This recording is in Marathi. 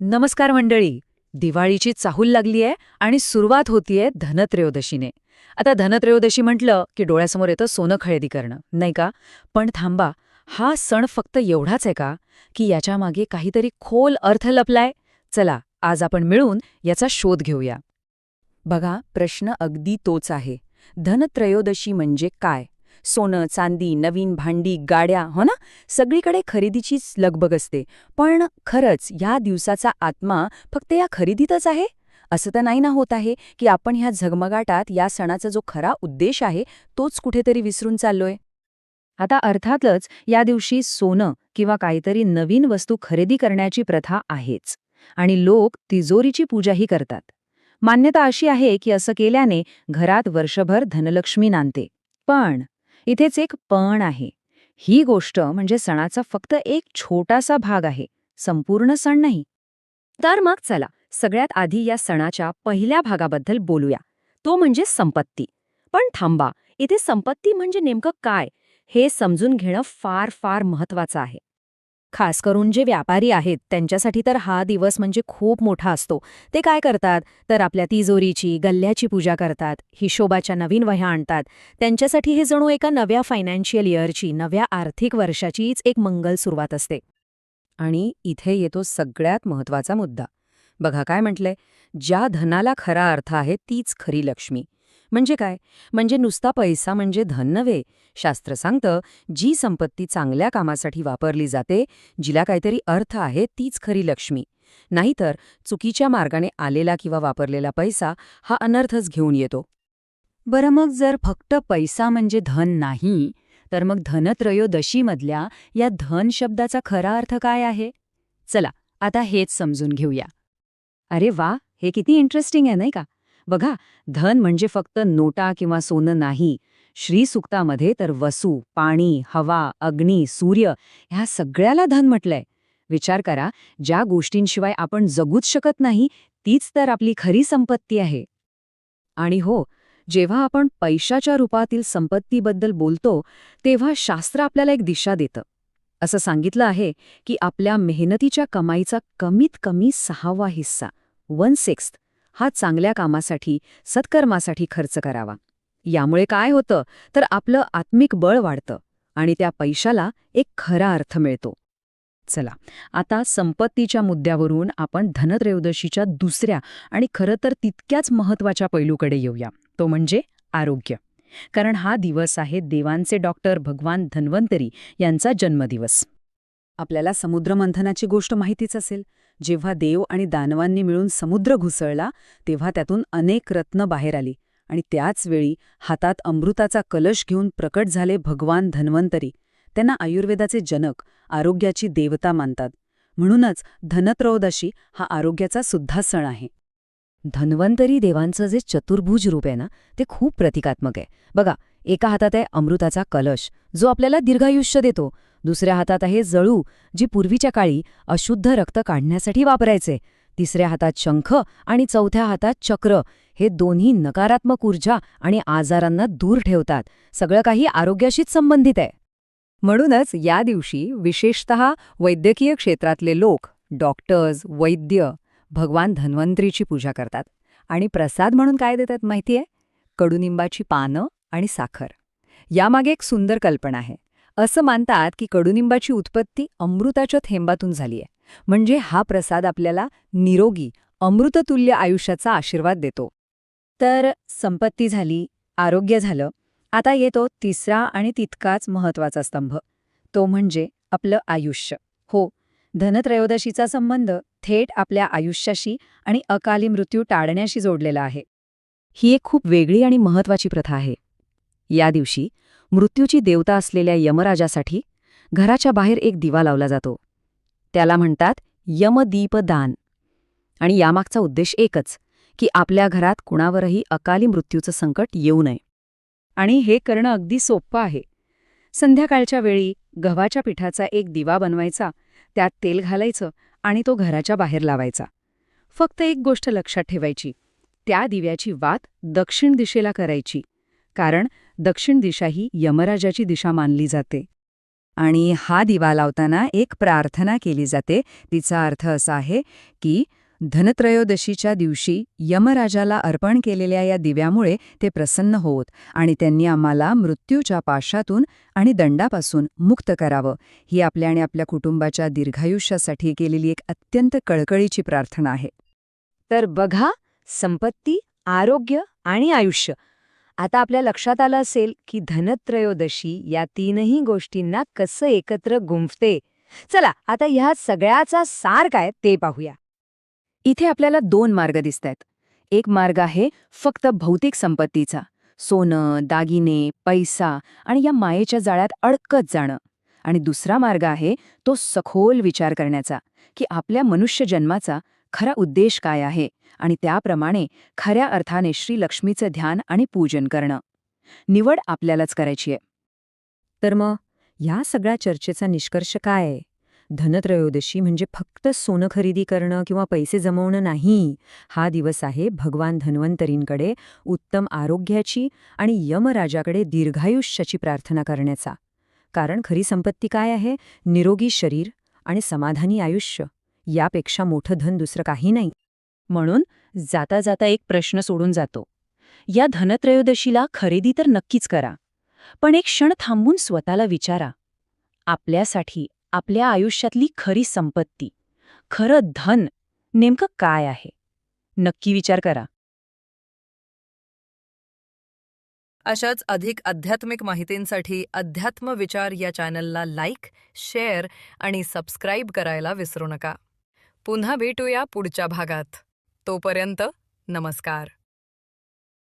नमस्कार मंडळी. दिवाळीची चाहूल लागली आहे आणि सुरुवात होतीये धनत्रयोदशीने. आता धनत्रयोदशी म्हटलं की डोळ्यासमोर येतं सोनं खरेदी करणं नाही का? पण थांबा हा सण फक्त एवढाच आहे का? की याच्या मागे काहीतरी खोल अर्थ लपलाय? चला आज आपण मिळून याचा शोध घेऊया. बघा प्रश्न अगदी तोच आहे. धनत्रयोदशी म्हणजे काय? सोनं चांदी नवीन भांडी गाड्या हो ना? सगळीकडे खरेदीचीच लगबग असते. पण खरंच या दिवसाचा आत्मा फक्त या खरेदीतच आहे? असं तर नाही ना होत आहे की आपण ह्या झगमगाटात या सणाचा जो खरा उद्देश आहे तोच कुठेतरी विसरून चाललोय? आता अर्थातच या दिवशी सोनं किंवा काहीतरी नवीन वस्तू खरेदी करण्याची प्रथा आहेच. आणि लोक तिजोरीची पूजाही करतात. मान्यता अशी आहे की असं केल्याने घरात वर्षभर धनलक्ष्मी नांदते. पण इथेच एक पण आहे. ही गोष्ट म्हणजे सणाचा फक्त एक छोटासा भाग आहे. संपूर्ण सण नाही. तर मग चला सगळ्यात आधी या सणाच्या पहिल्या भागाबद्दल बोलूया. तो म्हणजे संपत्ती. पण थांबा इथे संपत्ती म्हणजे नेमकं काय? हे समजून घेणं फार फार महत्वाचं आहे. खास करून जे व्यापारी आहेत त्यांच्यासाठी तर हा दिवस म्हणजे खूप मोठा असतो. ते काय करतात? तर आपल्या तिजोरीची गल्ल्याची पूजा करतात हिशोबाच्या नवीन वह्या आणतात. त्यांच्यासाठी हे जणू एका नव्या फायनान्शियल इयरची नव्या आर्थिक वर्षाचीच एक मंगल सुरुवात असते. आणि इथे येतो सगळ्यात महत्त्वाचा मुद्दा. बघा काय म्हटलंय? ज्या धनाला खरा अर्थ आहे तीच खरी लक्ष्मी. म्हणजे काय? म्हणजे नुसता पैसा म्हणजे धन नव्हे. शास्त्र सांगतं जी संपत्ती चांगल्या कामासाठी वापरली जाते जिला काहीतरी अर्थ आहे तीच खरी लक्ष्मी. नाहीतर चुकीच्या मार्गाने आलेला किंवा वापरलेला पैसा हा अनर्थच घेऊन येतो. बरं मग जर फक्त पैसा म्हणजे धन नाही तर मग धनत्रयोदशीमधल्या या धन शब्दाचा खरा अर्थ काय आहे? चला आता हेच समजून घेऊया. अरे वा हे किती इंटरेस्टिंग आहे नाही का? बघा धन म्हणजे फक्त नोटा किंवा सोनं नाही. श्रीसुक्तामध्ये तर वसू पाणी हवा अग्नी सूर्य ह्या सगळ्याला धन म्हटलंय. विचार करा ज्या गोष्टींशिवाय आपण जगूच शकत नाही तीच तर आपली खरी संपत्ती आहे. आणि हो जेव्हा आपण पैशाच्या रूपातील संपत्तीबद्दल बोलतो तेव्हा शास्त्र आपल्याला एक दिशा देतं. असं सांगितलं आहे की आपल्या मेहनतीच्या कमाईचा कमीत कमी सहावा हिस्सा वन सिक्स्थ. हा चांगल्या कामासाठी सत्कर्मासाठी खर्च करावा. यामुळे काय होतं तर आपलं आत्मिक बळ वाढतं आणि त्या पैशाला एक खरा अर्थ मिळतो. चला आता संपत्तीच्या मुद्द्यावरून आपण धनत्रयोदशीच्या दुसऱ्या आणि खरं तर तितक्याच महत्त्वाच्या पैलूकडे येऊया. तो म्हणजे आरोग्य. कारण हा दिवस आहे देवांचे डॉक्टर भगवान धन्वंतरी यांचा जन्मदिवस. आपल्याला समुद्रमंथनाची गोष्ट माहितीच असेल. जेव्हा देव आणि दानवांनी मिळून समुद्र घुसळला तेव्हा त्यातून अनेक रत्न बाहेर आली. आणि त्याच वेळी हातात अमृताचा कलश घेऊन प्रकट झाले भगवान धन्वंतरी. त्यांना आयुर्वेदाचे जनक आरोग्याची देवता मानतात. म्हणूनच धनत्रयोदशी हा आरोग्याचा सुद्धा सण आहे. धन्वंतरी देवांचं जे चतुर्भुज रूप आहे ना ते खूप प्रतिकात्मक आहे. बघा एका हातात आहे अमृताचा कलश जो आपल्याला दीर्घायुष्य देतो. दुसऱ्या हातात आहे जळू जी पूर्वीच्या काळी अशुद्ध रक्त काढण्यासाठी वापरायचे. तिसऱ्या हातात शंख आणि चौथ्या हातात चक्र. हे दोन्ही नकारात्मक ऊर्जा आणि आजारांना दूर ठेवतात. सगळं काही आरोग्याशीच संबंधित आहे. म्हणूनच या दिवशी विशेषत वैद्यकीय क्षेत्रातले लोक डॉक्टर्स वैद्य भगवान धन्वंतरीची पूजा करतात. आणि प्रसाद म्हणून काय देतात माहितीये? कडुनिंबाची पानं आणि साखर. यामागे एक सुंदर कल्पना आहे. असं मानतात की कडुनिंबाची उत्पत्ती अमृताच्या थेंबातून झालीय. म्हणजे हा प्रसाद आपल्याला निरोगी अमृततुल्य आयुष्याचा आशीर्वाद देतो. तर संपत्ती झाली आरोग्य झालं आता येतो तिसरा आणि तितकाच महत्त्वाचा स्तंभ. तो म्हणजे आपलं आयुष्य. हो धनत्रयोदशीचा संबंध थेट आपल्या आयुष्याशी आणि अकाली मृत्यू टाळण्याशी जोडलेला आहे. ही एक खूप वेगळी आणि महत्वाची प्रथा आहे. या दिवशी मृत्यूची देवता असलेल्या यमराजासाठी घराच्या बाहेर एक दिवा लावला जातो. त्याला म्हणतात यमदीपदान. आणि यामागचा उद्देश एकच की आपल्या घरात कुणावरही अकाली मृत्यूचं संकट येऊ नये. आणि हे करणं अगदी सोपं आहे. संध्याकाळच्या वेळी गव्हाच्या पिठाचा एक दिवा बनवायचा त्यात तेल घालायचं आणि तो घराच्या बाहेर लावायचा. फक्त एक गोष्ट लक्षात ठेवायची त्या दिव्याची वात दक्षिण दिशेला करायची कारण दक्षिण दिशा ही यमराजाची दिशा मानली जाते. आणि हा दिवा लावताना एक प्रार्थना केली जाते. तिचा अर्थ असा आहे की धनत्रयोदशीच्या दिवशी यमराजाला अर्पण केलेल्या या दिव्यामुळे ते प्रसन्न होत आणि त्यांनी आम्हाला मृत्यूच्या पाशातून आणि दंडापासून मुक्त करावं. ही आपल्या आणि आपल्या कुटुंबाच्या दीर्घायुष्यासाठी केलेली एक अत्यंत कळकळीची प्रार्थना आहे. तर बघा संपत्ती आरोग्य आणि आयुष्य आता आपल्या लक्षात आलं असेल की धनत्रयोदशी या तीनही गोष्टींना कसं एकत्र गुंफते. चला आता ह्या सगळ्याचा सार काय ते पाहूया. इथे आपल्याला दोन मार्ग दिसत आहेत एक मार्ग आहे फक्त भौतिक संपत्तीचा सोनं दागिने पैसा आणि या मायेच्या जाळ्यात अडकत जाणं. आणि दुसरा मार्ग आहे तो सखोल विचार करण्याचा की आपल्या मनुष्य जन्माचा खरा उद्देश काय आहे आणि त्याप्रमाणे खऱ्या अर्थाने श्री लक्ष्मीचं ध्यान आणि पूजन करणं. निवड आपल्यालाच करायची आहे. तर मग ह्या सगळ्या चर्चेचा निष्कर्ष काय आहे? धनत्रयोदशी म्हणजे फक्त सोनं खरेदी करणं किंवा पैसे जमवणं नाही. हा दिवस आहे भगवान धन्वंतरींकडे उत्तम आरोग्याची आणि यमराजाकडे दीर्घायुष्याची प्रार्थना करण्याचा. कारण खरी संपत्ती काय आहे? निरोगी शरीर आणि समाधानी आयुष्य. यापेक्षा मोठं धन दुसरं काही नाही. म्हणून जाता जाता एक प्रश्न सोडून जातो. या धनत्रयोदशीला खरेदी तर नक्कीच करा. पण एक क्षण थांबून स्वतःला विचारा. आपल्यासाठी आपल्या आयुष्यातली खरी संपत्ती खरं धन नेमकं काय आहे? नक्की विचार करा. अशाच अधिक आध्यात्मिक माहितींसाठी अध्यात्म विचार या चॅनलला लाईक शेअर आणि सबस्क्राईब करायला विसरू नका. पुन्हा भेटूया पुढच्या भागात. तोपर्यंत नमस्कार.